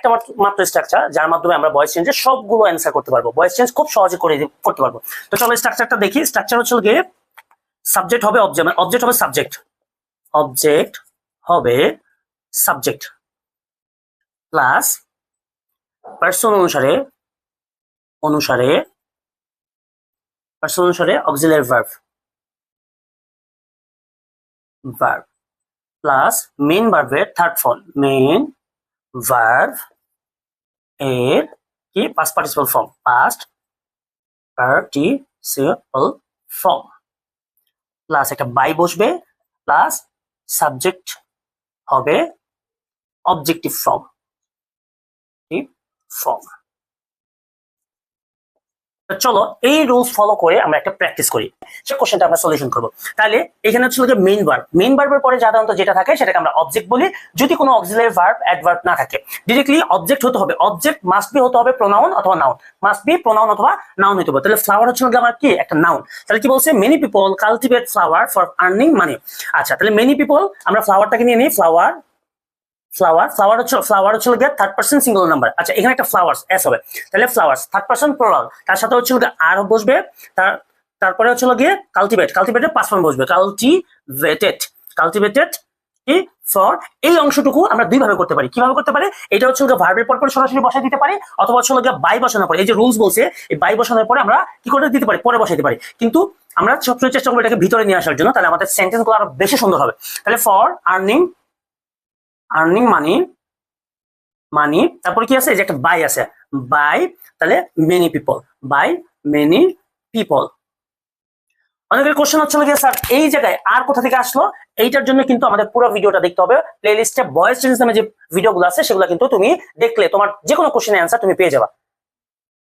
একটা মাত্র- স্ট্রাকচার যার মাধ্যমে আমরা ভয়েস চেঞ্জের সবগুলো অ্যান্সার করতে পারব। ভয়েস চেঞ্জ খুব সহজে করে করতে পারব। তো চলো স্ট্রাকচারটা দেখি। স্ট্রাকচার হচ্ছে গিয়ে সাবজেক্ট হবে অবজেক্ট মানে অবজেক্ট হবে সাবজেক্ট অবজেক্ট হবে সাবজেক্ট প্লাস পার্সন অনুসারে অনুসারে পার্সন অনুসারে auxiliary verb verb plus main ভার্বের থার্ড ফর্ম মেন ভার্ব এর কি past participle form past participle form plus একটা বাই বসবে প্লাস সাবজেক্ট হবে অবজেক্টিভ ফর্ম ফর্ম চলো এই রুলস ফলো করে আমরা একটা প্র্যাকটিস করি। সে কোশ্চেনটা আমরা সলিউশন করব। তাহলে এখানে হচ্ছে যে মেইন ভার্ব মেইন ভার্বের পরে সাধারণত যেটা থাকে সেটাকে আমরা অবজেক্ট বলি। যদি কোনো অক্সিলারি ভার্ব অ্যাডভার্ব না থাকে। ডিরেক্টলি অবজেক্ট হতে হবে। অবজেক্ট মাস্ট বি হতে হবে প্রোনাউন অথবা নাউন মাস্ট বি প্রোনাউন অথবা নাউন হতে হবে। তাহলে ফ্লাওয়ার হচ্ছে আমার কি? একটা নাউন তাহলে কি বলছে? Many people cultivate flower for earning money আচ্ছা তাহলে মেনি পিপল আমরা ফ্লাওয়ারটাকে নিয়ে নিই। ফ্লাওয়ার ফ্লাওয়ার ফ্লাওয়ার হচ্ছে ফ্লাওয়ার হচ্ছে গিয়ে থার্ড পার্সন সিঙ্গল নাম্বার আচ্ছা এখানে একটা ফ্লাওয়ার্স এস হবে। তাহলে ফ্লাওয়ার্স থার্ড পার্সন প্লোরাল তার সাথে হচ্ছে গিয়ে আর বসবে, তার, তারপরে হচ্ছে গিয়ে কালটিভেট কালটিভেটের পাঁচ ফর্ম বসবে। কালটিভেটেড কালটিভেটেড ফর এই অংশটুকু আমরা দুই ভাবে করতে পারি। কীভাবে করতে পারি? এটা হচ্ছে ভার্বের পর পর সরাসরি বসাই দিতে পারি, অথবা হচ্ছে গিয়ে বাই বসানোর পরে। এই যে রুলস বলছে, এই বাই বসানোর পরে আমরা কি করে দিতে পারি? পরে বসাইতে পারি। কিন্তু আমরা সবসময় চেষ্টা করব এটাকে ভিতরে নিয়ে আসার জন্য, তাহলে আমাদের সেন্টেন্সগুলো আরও বেশি সুন্দর হবে। তাহলে for earning earning money money তারপর কি আছে? যে একটা বাই আছে। বাই তাহলে many people by many people অনেকের কোশ্চেন হচ্ছে যে স্যার, এই জায়গায় আর কোথা থেকে আসলো? এইটার জন্য কিন্তু আমাদের পুরো ভিডিওটা দেখতে হবে। প্লেলিস্টে ভয়েস চেঞ্জ নামে যে ভিডিওগুলো আছে, সেগুলো কিন্তু তুমি দেখলে, তোমার যে কোনো কোশ্চেনের অ্যান্সার তুমি পেয়ে যাবা।